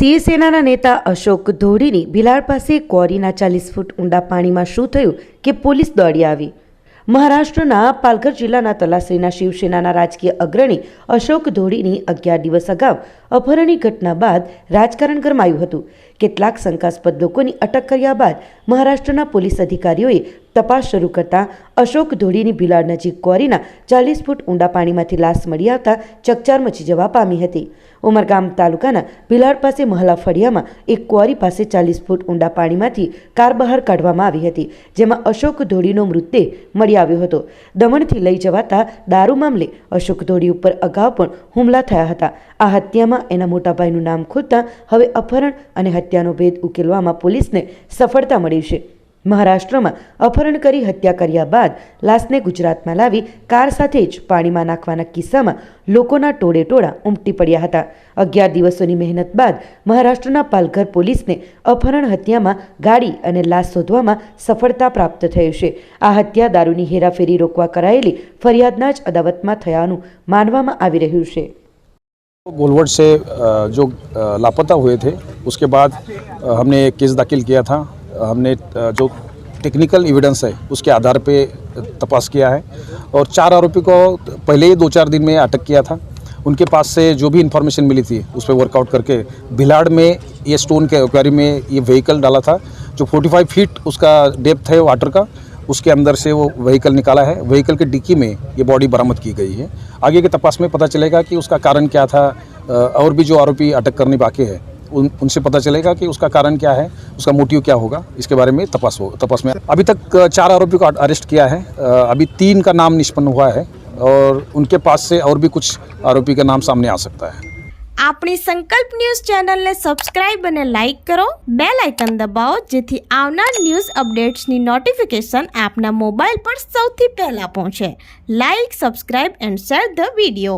શિવસેનાના નેતા અશોક ધોડીની ભિલાડ પાસે ક્વોરીના ચાલીસ ફૂટ ઊંડા પાણીમાં શું થયું કે પોલીસ દોડી આવી? મહારાષ્ટ્રના પાલઘર જિલ્લાના તલાસરીના શિવસેનાના રાજકીય અગ્રણી અશોક ધોડીની અગિયાર દિવસ અગાઉ અપહરણની ઘટના બાદ રાજકારણ ગરમાયું હતું. કેટલાક શંકાસ્પદ લોકોની અટક કર્યા બાદ મહારાષ્ટ્રના પોલીસ અધિકારીઓએ તપાસ શરૂ કરતા અશોક ધોળીની ભિલાડ નજીક ક્વોરીના ચાલીસ ફૂટ ઊંડા પાણીમાંથી લાશ મળી આવતા ચકચાર મચી જવા પામી હતી. ઉમરગામ તાલુકાના ભિલાડ પાસે મહલા ફળિયામાં એક ક્વોરી પાસે ચાલીસ ફૂટ ઊંડા પાણીમાંથી કાર બહાર કાઢવામાં આવી હતી, જેમાં અશોક ધોળીનો મૃતદેહ મળી આવ્યો હતો. દમણથી લઈ જવાતા દારૂ મામલે અશોક ધોળી ઉપર અગાઉ પણ હુમલા થયા હતા. આ હત્યામાં એના મોટાભાઈનું નામ ખુલતા હવે અપહરણ અને હત્યાનો ભેદ ઉકેલવામાં પોલીસને સફળતા મળી છે. મહારાષ્ટ્રમાં અપહરણ કરી હત્યા કર્યા બાદ લાશને ગુજરાતમાં લાવી કાર સાથે જ પાણીમાં નાખવાના કિસ્સામાં લોકોના ટોળે ટોળા ઉમટી પડ્યા હતા. અગિયાર દિવસોની મહેનત બાદ મહારાષ્ટ્રના પાલઘર પોલીસને અપહરણ હત્યામાં ગાડી અને લાશ શોધવામાં સફળતા પ્રાપ્ત થઈ છે. આ હત્યા દારૂની હેરાફેરી રોકવા કરાયેલી ફરિયાદના જ અદાવતમાં થયાનું માનવામાં આવી રહ્યું છે. ગોલવડ સે જો લાપતા હુએ થે. उसके बाद हमने एक केस दाखिल किया था। हमने जो टेक्निकल एविडेंस है, उसके आधार पे तपास किया है। और चार आरोपी को पहले ही दो चार दिन में अटक किया था। उनके पास से जो भी इन्फॉर्मेशन मिली थी, उस पर वर्कआउट करके, भिलाड़ में ये स्टोन के क्वारी में ये व्हीकल डाला था, जो 45 फीट उसका डेप्थ है वाटर का, उसके अंदर से वो व्हीकल निकाला है। व्हीकल के डिक्की में ये बॉडी बरामद की गई है। आगे के तपास में पता चलेगा कि उसका कारण क्या था। और भी जो आरोपी अटक करने बाकी है उन उनसे पता चलेगा कि उसका कारण क्या है उसका मोटिव क्या होगा इसके बारे में तपास हो तपास में अभी तक अ, चार आरोपी को अरेस्ट किया है अ, अभी तीन का नाम निष्पन्न हुआ है और उनके पास से और भी कुछ आरोपी का नाम सामने आ सकता है આપણી સંકલ્પ ન્યૂઝ ચેનલને સબસ્ક્રાઇબ અને લાઇક કરો બે લાઇકન દબાવો જેથી આવનાર ન્યૂઝ અપડેટ્સની નોટિફિકેશન આપના મોબાઈલ પર સૌથી પહેલાં પહોંચે like subscribe and share the video